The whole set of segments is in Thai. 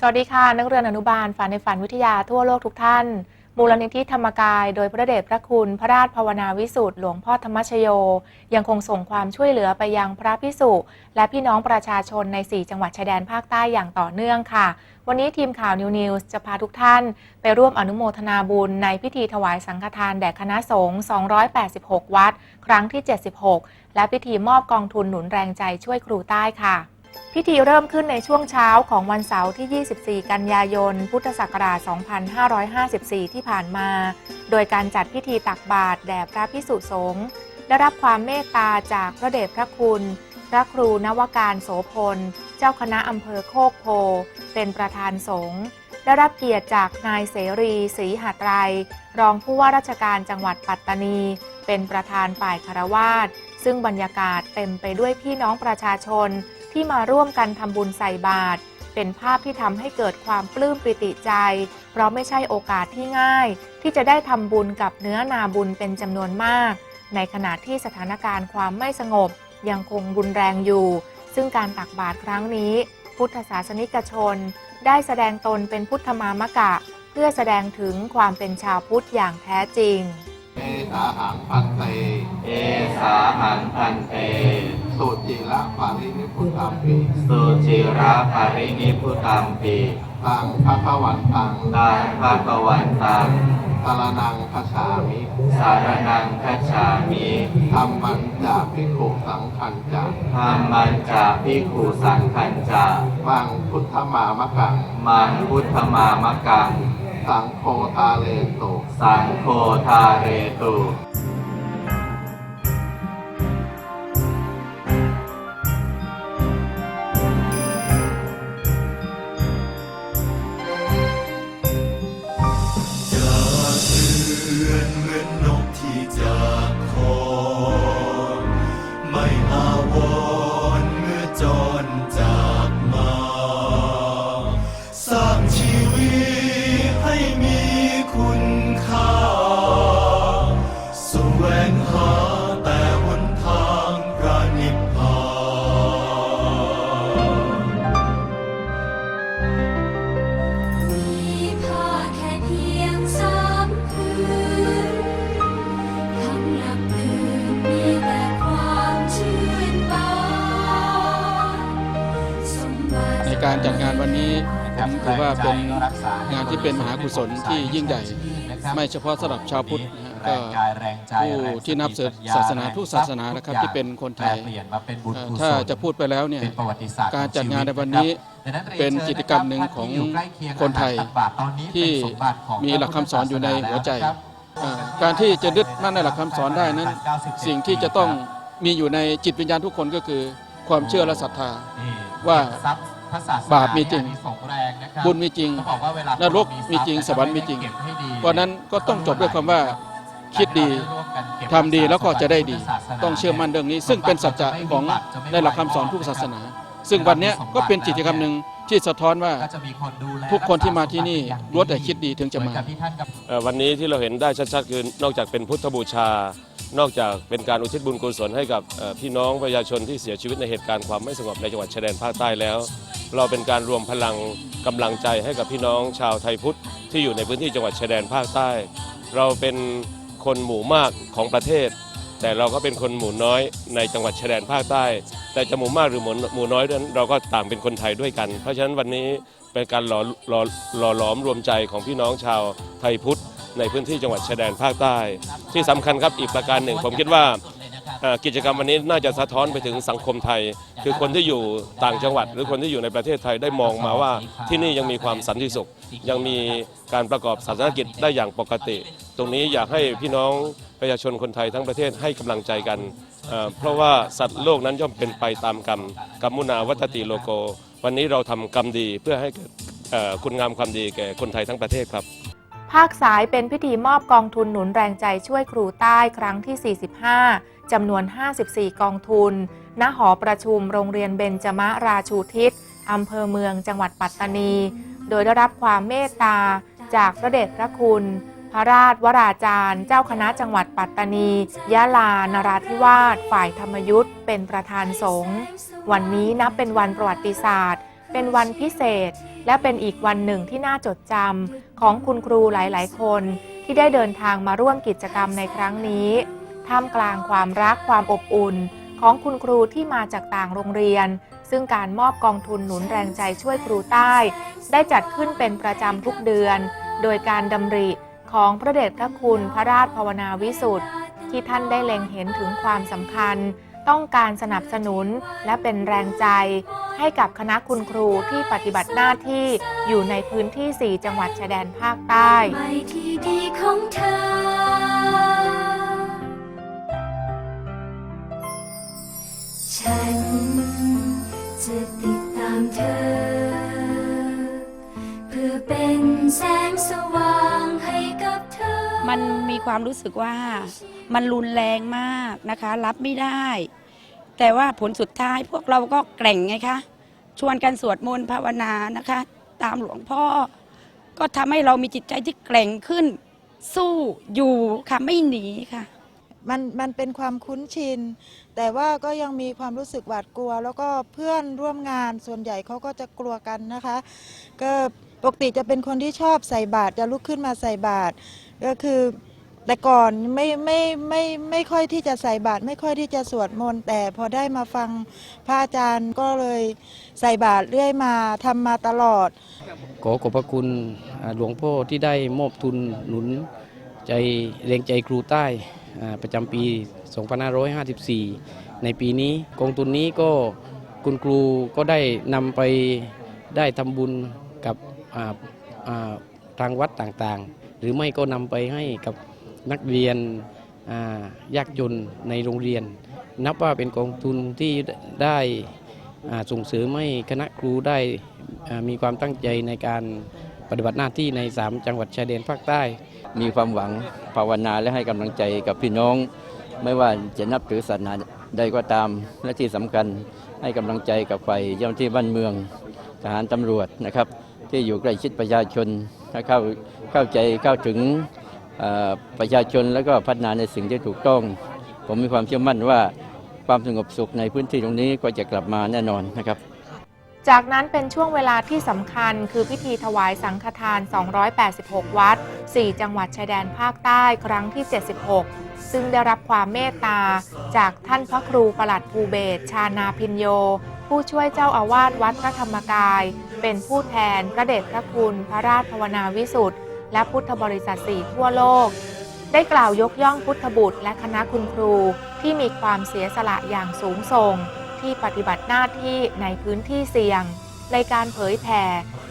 สวัสดีค่ะ นักเรียนอนุบาลฝันในฝันวิทยาทั่วโลกทุกท่าน มูลนิธิธรรมกาย โดยพระเดชพระคุณ พระราชภาวนาวิสุทธิ์หลวงพ่อธรรมชโย ยังคงส่งความช่วยเหลือไปยังพระพิสุและพี่น้องประชาชนใน 4 จังหวัดชายแดนภาคใต้อย่างต่อเนื่องค่ะ วันนี้ทีมข่าวนิวนิวส์จะพาทุกท่าน ไปร่วมอนุโมทนาบุญในพิธีถวายสังฆทานแด่คณะสงฆ์286 วัด ครั้งที่ 76 และพิธีมอบกองทุนหนุนแรงใจช่วยครูใต้ค่ะ พิธีเริ่มขึ้นในช่วงเช้าของวันเสาร์ที่ 24 กันยายน พุทธศักราช 2554 ที่ผ่านมา โดยการจัดพิธีตักบาตรแด่พระพิสุสงฆ์ได้รับความเมตตาจากพระเดชพระคุณ พระครูนวการโสพล เจ้าคณะอำเภอโคกโพ เป็นประธานสงฆ์ได้รับเกียรติจากนายเสรีศรีหัตไรรองผู้ว่าราชการจังหวัดปัตตานี เป็นประธานฝ่ายคารวาสซึ่งบรรยากาศเต็มไปด้วยพี่น้องประชาชน ที่มาร่วมกันทำบุญใส่บาตรเป็นภาพที่ทำให้เกิดความปลื้มปิติใจ เพราะไม่ใช่โอกาสที่ง่าย ที่จะได้ทำบุญกับเนื้อนาบุญเป็นจำนวนมาก ในขณะที่สถานการณ์ความไม่สงบ ยังคงรุนแรงอยู่ ซึ่งการตักบาตรครั้งนี้ พุทธศาสนิกชน ได้แสดงตนเป็นพุทธมามกะ เพื่อแสดงถึงความเป็นชาวพุทธอย่างแท้จริงเอสาหังพันเต เอสาหังพันเต สุจิระปารินิพุตัมปิสุจิระปารินิพุตัมปิตังพระขวันตังตังภะคะวันตังสารนังคชามิสารนังคัจฉามิธรรมันจะพิกขุสังขันจะธรรมันจะพิกขุสังขันจะมังพุทธมามะกัง มังพุทธมามะกัง สังโฆทาเลโตสังโฆทาเรตุ ในการจัดงานวันนี้ผมถือว่าเป็นงานที่เป็นมหากุศลที่ยิ่งใหญ่ ไม่เฉพาะสำหรับชาวพุทธนะฮะก็ผู้ที่นับถือศาสนาทุกศาสนานะครับที่เป็นคนไทยเปลี่ยนมาเป็นบุญเอ่อกุศลถ้าจะพูดไปแล้วเนี่ยเป็นประวัติศาสตร์การจัดงานในวันนี้ดังนั้นรียเป็นชิญกิจกรรมหนึ่งของท่าที่ยู่ใกล้เยงคนไทยอาหารตักบาตรตอนนี้ที่เป็นสมบัติของมีหลักคำสอนอยู่ในหัวใจพระพุทธศาสนาแล้วนะครับเอ่อการที่จะยึดมั่นในหลักคำสอนได้นั้น สิ่งที่จะต้องมีอยู่ในจิตวิญญาณทุกคนก็คือ ความเชื่อและศรัทธานี่ว่าทรัพย์พระศาสนาบาปมีจริงเนี่ยอานิสงส์แรงนะครับบุญมีจริงต้องบอกว่าเวลานรกมีจริง สวรรค์มีจริงเก็บให้ดีเพราะฉะนั้นก็ต้องจบด้วยคำว่าคิดดีร่วมกันเก็บทำดีแล้วก็จะได้ดีศาสนาต้องเชื่อมั่นเรื่องนี้ ซึ่งเป็นสัจจะของในหลักคำสอนทุกศาสนา ซึ่งวันเนี้ยก็เป็นกิจกรรมหนึ่งที่สะท้อนว่าก็จะมีคนดูแลทุกคนที่มาที่นี่ล้วนแต่คิดดีถึงจะเหมืมาอนกับที่ท่านกับเอ่อวันนี้ที่เราเห็นได้ชัดๆคือนอกจากเป็นพุทธบูชา นอกจากเป็นการอุทิศบุญกุศลให้กับเอ่อพี่น้องประชาชนที่เสียชีวิตในเหตุการณ์ความไม่สงบในจังหวัดชายแดนภาคใต้แล้ว เราเป็นการรวมพลังกำลังใจให้กับพี่น้องชาวไทยพุทธที่อยู่ในพื้นที่จังหวัดชายแดนภาคใต้ เราเป็นคนหมู่มากของประเทศ แต่เราก็เป็นคนหมู่น้อยในจังหวัดชายแดนภาคใต้ แต่จะหมู่มากหรือหมู่หมู่น้อยนั้นเราก็ต่างเป็นคนไทยด้วยกัน เพราะฉะนั้นวันนี้เป็นการหล่อหล่อหล่อหลอมรวมใจของพี่น้องชาวไทยพุทธในพื้นที่จังหวัดชายแดนภาคใต้ ที่สำคัญครับอีกประการหนึ่ง ผมคิดว่าเอ่อกิจกรรมวันนี้น่าจะสะท้อนไปถึงสังคมไทย คือคนที่อยู่ต่างจังหวัด หรือคนที่อยู่ในประเทศไทยได้มองมาว่าที่นี่ยังมีความสันติสุข ยังมีการประกอบศาสนกิจได้อย่างปกติ ตรงนี้อยากให้พี่น้องประชาชนคนไทยทั้งประเทศให้กำลังใจกัน เพราะว่าสัตว์โลกนั้นย่อมเป็นไปตามกรรมกรรมุนาวัตติโลโก วันนี้เราทำกรรมดีเพื่อให้เกิดเอ่อคุณงามความดีแก่คนไทยทั้งประเทศครับ ภาคสายเป็นพิธีมอบกองทุนหนุนแรงใจช่วยครูใต้ครั้งที่ 45 จำนวน 54 กองทุน ณ หอประชุมโรงเรียนเบญจมราชูทิศ อำเภอเมืองจังหวัดปัตตานี โดยได้รับความเมตตาจากพระเดชพระคุณ ระราชวราจารย์ เจ้าคณะจังหวัดปัตตานี ยะลา นราธิวาส ฝ่ายธรรมยุทธ์เป็นประธานสงฆ์วันนี้นับเป็นวันประวัติศาสตร์เเป็นวันพิเศษ และเป็นอีกวันหนึ่งที่น่าจดจำของคุณครูหลายๆ คนที่ได้เดินทางมาร่วมกิจกรรมในครั้งนี้ ท่ามกลางความรักความอบอุ่น ของคุณครูที่มาจากต่างโรงเรียน ซึ่งการมอบกองทุนหนุนแรงใจช่วยครูใต้ ได้จัดขึ้นเป็นประจำทุกเดือน โดยการดำริ ของพระเดชพระคุณพระราชภาวนาวิสุทธิ์ที่ท่านได้เล็งเห็นถึงความสำคัญ ต้องการสนับสนุนและเป็นแรงใจ ให้กับคณะคุณครูที่ปฏิบัติหน้าที่อยู่ในพื้นที่ 4 จังหวัดชายแดนภาคใต้เธอฉันจะติดตามเธอ เพื่อเป็นแสงสว่าง มันมีความรู้สึกว่ามันรุนแรงมากนะคะ รับไม่ได้ แต่ว่าผลสุดท้ายพวกเราก็แกร่งไงคะชวนกันสวดมนต์ภาวนานะคะ ตามหลวงพ่อ ก็ทำให้เรามีจิตใจที่แกร่งขึ้น สู้อยู่ค่ะไม่หนีค่ะมันมันเป็นความคุ้นชิน แต่ว่าก็ยังมีความรู้สึกหวาดกลัว แล้วก็เพื่อนร่วมงานส่วนใหญ่เขาก็จะกลัวกันนะคะ ก็ปกติจะเป็นคนที่ชอบใส่บาตรจะลุกขึ้นมาใส่บาตร ก็คือแต่ก่อนไม่ไม่ไม่ไม่ค่อยที่จะใส่บาตรไม่ค่อยที่จะสวดมนต์แต่พอได้มาฟังพระอาจารย์ก็เลยใส่บาตรเรื่อยมาทำมาตลอด ขอขอบพระคุณหลวงพ่อที่ได้มอบทุนหนุนใจแรงใจครูใต้ประจำปี 2554 ในปีนี้กองทุนนี้ก็คุณครูก็ได้นำไปได้ทำบุญกับทางวัดต่างๆ รือไม่ก็นำไปให้กับนักเรียนยากจนในโรงเรียน นับว่าเป็นกองทุนที่ได้ส่งเสริมให้คณะครูได้มีความตั้งใจในการปฏิบัติหน้าที่ใน 3 จังหวัดชายแดนภาคใต้ มีความหวังภาวนาและให้กำลังใจกับพี่น้อง ไม่ว่าจะนับถือศาสนาใดก็ตาม และที่สำคัญให้กำลังใจกับฝ่ายเจ้าหน้าที่บ้านเมือง ทหารตำรวจนะครับ ที่อยู่ใกล้ชิดประชาชนถ้เข้าเข้าใจเข้าถึงประชาชนแล้วก็พัฒนาในสิ่งที่ถูกต้อง ผมมีความเชื่อมั่นว่าความสงบสุขในพื้นที่ตรงนี้ก็จะกลับมาแน่นอนนะครับ จากนั้นเป็นช่วงเวลาที่สำคัญคือพิธีถวายสังฆทาน 286 วัด 4 จังหวัดชายแดนภาคใต้ครั้งที่ 76 ซึ่งได้รับความเมตตา จากท่านพระครูประหลัดภูเบศชานาพินโย ผู้ช่วยเจ้าอาวาสวัดพระธรรมกาย เป็นผู้แทนพระเดชพระคุณ พระราชภาวนาวิสุทธิ์และพุทธบริษัทสี่ทั่วโลก ได้กล่าวยกย่องพุทธบุตรและคณะคุณครูที่มีความเสียสละอย่างสูงส่ง ที่ปฏิบัติหน้าที่ในพื้นที่เสี่ยง ในการเผยแผ่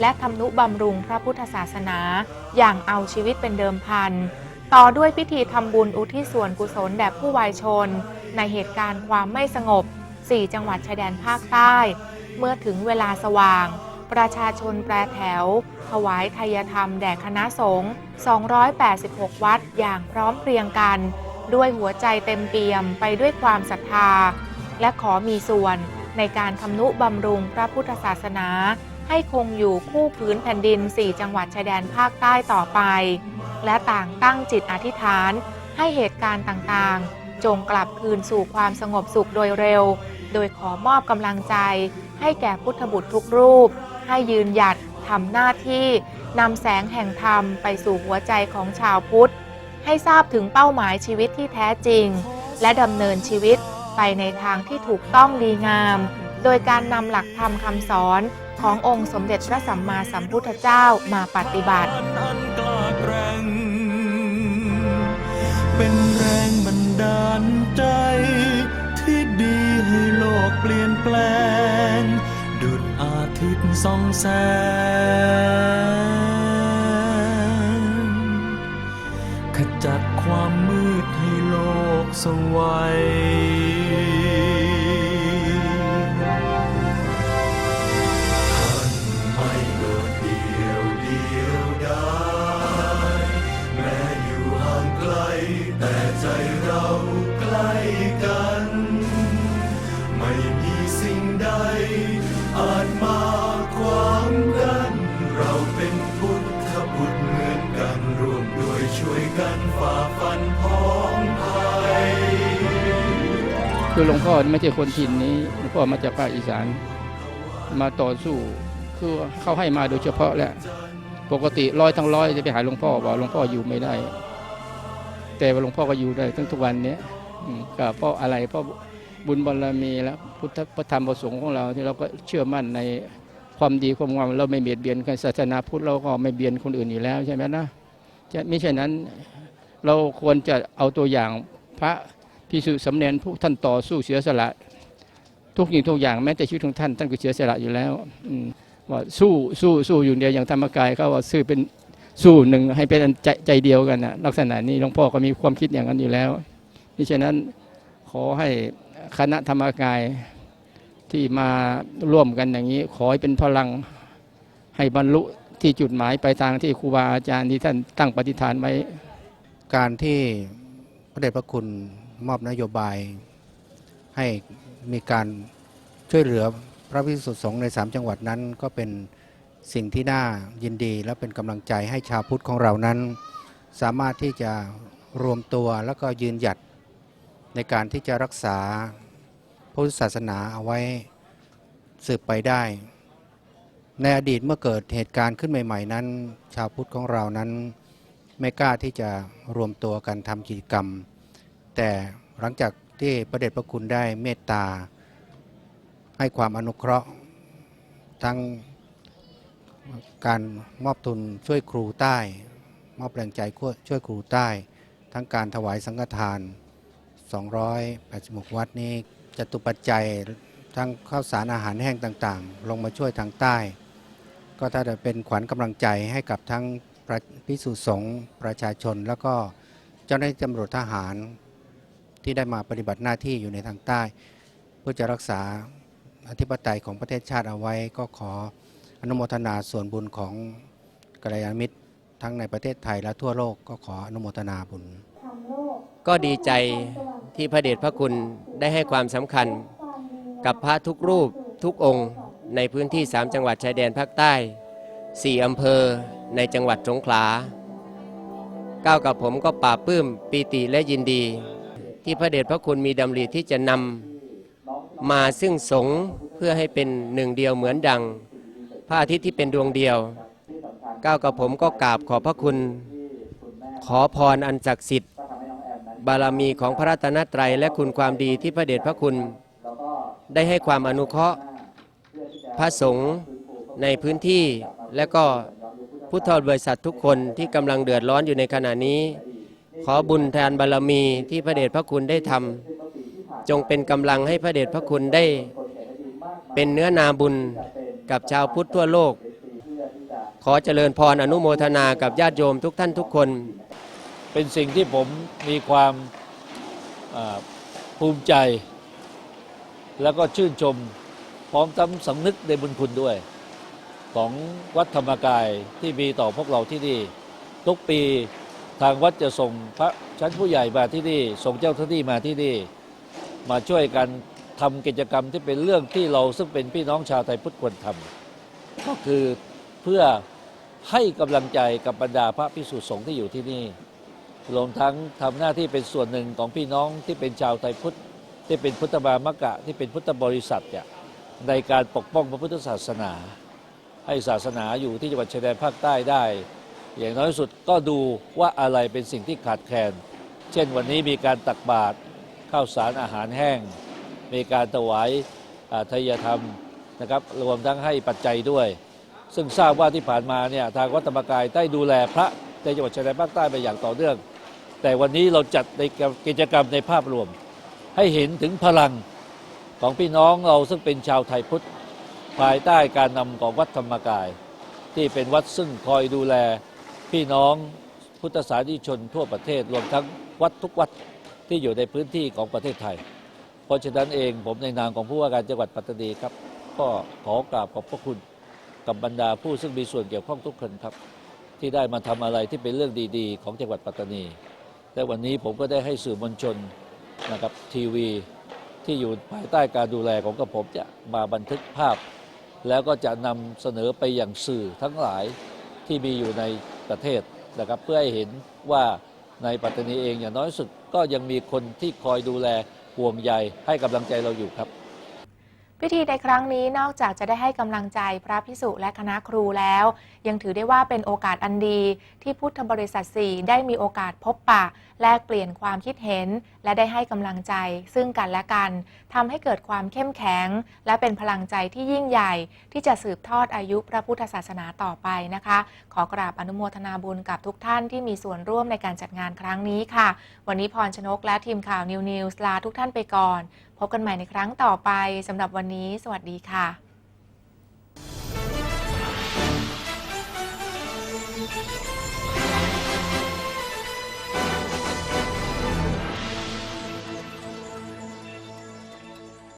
และทำนุบำรุงพระพุทธศาสนา อย่างเอาชีวิตเป็นเดิมพันต่อด้วยพิธีทำบุญอุทิศส่วนกุศลแด่ผู้วายชน ในเหตุการณ์ความไม่สงบ 4 จังหวัดชายแดนภาคใต้ เมื่อถึงเวลาสว่าง ประชาชนแปรแถว ถวายทายธรรมแด่คณะสงฆ์ 286 วัดอย่างพร้อมเพรียงกัน ด้วยหัวใจเต็มเปี่ยมไปด้วยความศรัทธา และขอมีส่วนในการทำนุบำรุงพระพุทธศาสนา ให้คงอยู่คู่พื้นแผ่นดิน 4 จังหวัดชายแดนภาคใต้ต่อไป และต่างตั้งจิตอธิษฐานให้เหตุการณ์ต่างๆ จงกลับคืนสู่ความสงบสุขโดยเร็ว โดยขอมอบกำลังใจ ให้แก่พุทธบุตรทุกรูป ให้ยืนหยัดทำหน้าที่นำแสงแห่งธรรมไปสู่หัวใจของชาวพุทธ ให้ทราบถึงเป้าหมายชีวิตที่แท้จริง และดำเนินชีวิตไปในทางที่ถูกต้องดีงาม โดยการนำหลักธรรมคำสอนขององค์สมเด็จพระสัมมาสัมพุทธเจ้ามาปฏิบัติ เป็นแรงบันดาลใจ ให้โลกเปลี่ยนแปลง ดุจอาทิตย์ส่องแสง ขจัดความมืดให้โลกสวัย อาจมาความกัน เราเป็นพุทธบุตรเหมือนกันรวมด้วยช่วยกันฝ่าฟันพ้องภัยคือหลวงพ่อไม่ใช่คนถิ่นนี้หลวงพ่อมาจากภาคอีสานมาต่อสู้คือเขาให้มาโดยเฉพาะแหละปกติร้อยทั้งร้อยจะไปหาหลวงพ่อบอกหลวงพ่ออยู่ไม่ได้ แต่ว่าหลวงพ่อก็อยู่ได้ทั้งทุกวันเนี้ยก็เพราะอะไรเพราะบุญบารมีแล้ว พุทธพระธรรมประสงค์ของเราที่เราก็เชื่อมั่นในความดีความงามเราไม่เบียดเบียนกันศาสนาพุทธเราก็ไม่เบียนคนอื่นอยู่แล้วใช่ไหมนะจะไม่ใช่นั้นเราควรจะเอาตัวอย่างพระพิสุสำเนนผู้ท่านต่อสู้เสียสละ ทุกอย่างทุกอย่างแม้แต่ชีวิตของท่านท่านก็เสียสละอยู่แล้วว่าสู้สู้สู้อยู่เดียวอย่างธรรมกายเขาว่าสู้เป็นสู้หนึ่งให้เป็นใจใจเดียวกันนะลักษณะนี้หลวงพ่อก็มีความคิดอย่างนั้นอยู่แล้วดังนั้นขอให้ คณะธรรมกายที่มาร่วมกันอย่างนี้ ขอให้เป็นพลังให้บรรลุที่จุดหมายไปลายทางที่ครูบาอาจารย์ที่ท่านตั้งปฏิฐานไว้ การที่พระเดชพระคุณมอบนโยบาย ให้มีการช่วยเหลือพระพิสุทธิสงฆ์ในสามจังหวัดนั้นก็เป็นสิ่งที่น่ายินดี และเป็นกำลังใจให้ชาวพุทธของเรานั้น สามารถที่จะรวมตัวแล้วก็ยืนหยัด ในการที่จะรักษาพุทธศาสนาเอาไว้สืบไปได้ ในอดีตเมื่อเกิดเหตุการณ์ขึ้นใหม่ ๆ นั้น ชาวพุทธของเรานั้นไม่กล้าที่จะรวมตัวกันทำกิจกรรม แต่หลังจากที่พระเดชพระคุณได้เมตตา ให้ความอนุเคราะห์ ทั้งการมอบทุนช่วยครูใต้ มอบแรงใจช่วยครูใต้ ทั้งการถวายสังฆทาน 286 วัดนี้จตุปัจจัยทั้งข้าวสารอาหารแห้งต่างๆ ลงมาช่วยทางใต้ ก็ถ้าจะเป็นขวัญกำลังใจให้กับทั้งพระพิสุสงฆ์ประชาชน แล้วก็เจ้าหน้าที่ตำรวจทหารที่ได้มาปฏิบัติหน้าที่อยู่ในทางใต้ เพื่อจะรักษาอธิปไตยของประเทศชาติเอาไว้ ก็ขออนุโมทนาส่วนบุญของกัลยาณมิตร ทั้งในประเทศไทยและทั่วโลกก็ขออนุโมทนาบุญ ก็ดีใจ ที่พระเดชพระคุณได้ให้ความสำคัญ กับพระทุกรูปทุกองค์ ในพื้นที่ 3 จังหวัดชายแดนภาคใต้ 4 อำเภอในจังหวัดสงขลาก้าวกับผมก็ปราบปื้มปีติและยินดี ที่พระเดชพระคุณมีดำริที่จะนำมาซึ่งสงเพื่อให้เป็นหนึ่งเดียวเหมือนดัง พระอาทิตย์ที่เป็นดวงเดียวก้าวกับผมก็กราบขอพระคุณ ขอพรอันศักดิ์สิทธิ บารมีของพระรัตนตรัยและคุณความดีที่พระเดชพระคุณ ได้ให้ความอนุเคราะห์พระสงฆ์ในพื้นที่และก็พุทธบริษัททุกคนที่กำลังเดือดร้อนอยู่ในขณะนี้ ขอบุญแทนบารมีที่พระเดชพระคุณได้ทำจงเป็นกำลังให้พระเดชพระคุณได้ เป็นเนื้อนาบุญกับชาวพุทธทั่วโลก ขอเจริญพรอนุโมทนากับญาติโยมทุกท่านทุกคน เป็นสิ่งที่ผมมีความภูมิใจ แล้วก็ชื่นชม พร้อมทั้งสำนึกในบุญคุณด้วย ของวัดธรรมกายที่มีต่อพวกเราที่นี่ทุกปีทางวัดจะส่งพระชั้นผู้ใหญ่มาที่นี่ส่งเจ้าหน้าที่มาที่นี่ มาช่วยกันทำกิจกรรมที่เป็นเรื่องที่เราซึ่งเป็นพี่น้องชาวไทยพุทธควรทำก็คือเพื่อให้กำลังใจกับบรรดาพระพิสุสงฆ์ที่อยู่ที่นี่ รวมทั้งทำหน้าที่เป็นส่วนหนึ่งของพี่น้องที่เป็นชาวไทยพุทธ ที่เป็นพุทธบามกะที่เป็นพุทธบริษัทเนี่ยในการปกป้องพระพุทธศาสนา ให้ศาสนาอยู่ที่จังหวัดชายแดนภาคใต้ได้ อย่างน้อยสุดก็ดูว่าอะไรเป็นสิ่งที่ขาดแคลน เช่นวันนี้มีการตักบาตรข้าวสารอาหารแห้ง มีการถวายอ่าทายธรรมนะครับรวมทั้งให้ปัจจัยด้วย ซึ่งทราบว่าที่ผ่านมาเนี่ยทางวัดธรรมกายได้ดูแลพระ ในจังหวัดชายแดนภาคใต้ไปอย่างต่อเนื่อง แต่วันนี้เราจัดในกิจกรรมในภาพรวม ให้เห็นถึงพลังของพี่น้องเราซึ่งเป็นชาวไทยพุทธ ภายใต้การนำของวัดธรรมกาย ที่เป็นวัดซึ่งคอยดูแลพี่น้องพุทธศาสนิกชนทั่วประเทศรวมทั้งวัดทุกวัดที่อยู่ในพื้นที่ของประเทศไทย เพราะฉะนั้นเองผมในนามของผู้ว่าการจังหวัดปัตตานีครับ ก็ขอกราบขอบพระคุณกับบรรดาผู้ซึ่งมีส่วนเกี่ยวข้องทุกคนครับ ที่ได้มาทำอะไรที่เป็นเรื่องดีๆ ของจังหวัดปัตตานีแต่วันนี้ผมก็ได้ให้สื่อมวลชนนะครับทีวีที่อยู่ภายใต้การดูแลของกระผมจะมาบันทึกภาพ แล้วก็จะนำเสนอไปอย่างสื่อทั้งหลายที่มีอยู่ในประเทศนะครับเพื่อให้เห็นว่าในปัตตานีเองอย่างน้อยสุดก็ยังมีคนที่คอยดูแลห่วงใยให้กำลังใจเราอยู่ครับ พิธีในครั้งนี้นอกจากจะได้ให้กำลังใจพระพิสุและคณะครูแล้ว ยังถือได้ว่าเป็นโอกาสอันดี ที่พุทธบริษัทสี่ได้มีโอกาสพบปะ แลกเปลี่ยนความคิดเห็น และได้ให้กำลังใจ ซึ่งกันและกันทำให้เกิดความเข้มแข็ง และเป็นพลังใจที่ยิ่งใหญ่ ที่จะสืบทอดอายุพระพุทธศาสนาต่อไปนะคะ ขอกราบอนุโมทนาบุญกับทุกท่านที่มีส่วนร่วมในการจัดงานครั้งนี้ค่ะ วันนี้พรชนกและทีมข่าวนิวนิวส์ลาทุกท่านไปก่อน พบกันใหม่ในครั้งต่อไปสำหรับวันนี้ สวัสดีค่ะ「